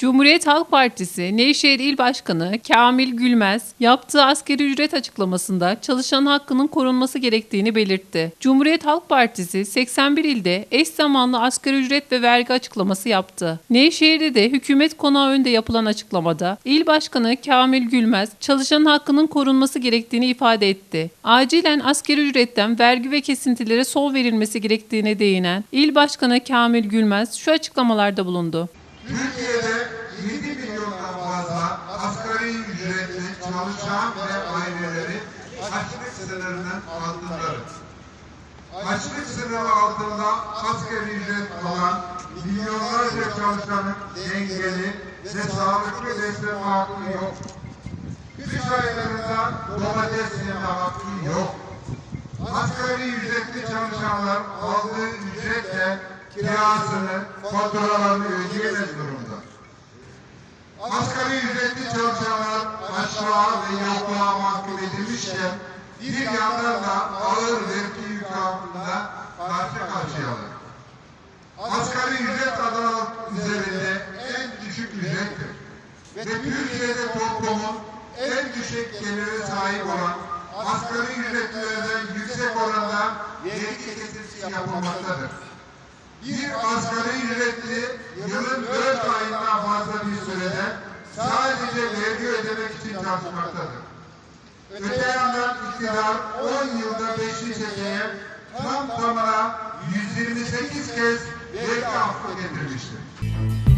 Cumhuriyet Halk Partisi Nevşehir İl Başkanı Kamil Gülmez yaptığı asgari ücret açıklamasında çalışan hakkının korunması gerektiğini belirtti. Cumhuriyet Halk Partisi 81 ilde eş zamanlı asgari ücret ve vergi açıklaması yaptı. Nevşehir'de de hükümet konağı önünde yapılan açıklamada İl Başkanı Kamil Gülmez çalışan hakkının korunması gerektiğini ifade etti. Acilen asgari ücretten vergi ve kesintilere son verilmesi gerektiğine değinen İl Başkanı Kamil Gülmez şu açıklamalarda bulundu. Türkiye'de 7 milyondan fazla asgari ücretli çalışan ve aileleri açlık sınırının altındadır. Açlık sınırı altında asgari ücret alan milyonlarca çalışanın dengeli ve sağlıklı beslenme hakkı yok. Kış aylarında domates yeme hakkı yok. Asgari ücretli çalışanlar aldığı ücretle kirasını, faturalarını ödeyemez durumda. Asgari ücretli çalışanlar aşağı ve yokluğa mahkum edilmişken bir yandan da ağır vergi yükü altında karşı karşıyalar. Asgari ücret adı üzerinde en düşük ücrettir. Ve Türkiye'de toplumun en düşük gelire sahip olan asgari ücretlilerden yüksek oranda vergi kesintisi yapılmaktadır. Bir asgari ücretli yılın dört ayından fazla bir sürede sadece vergi çalışmaktadır. Öte yandan iktidar 10 yılda beşli çekeye tam tamına 128 kez vergi affı getirmiştir.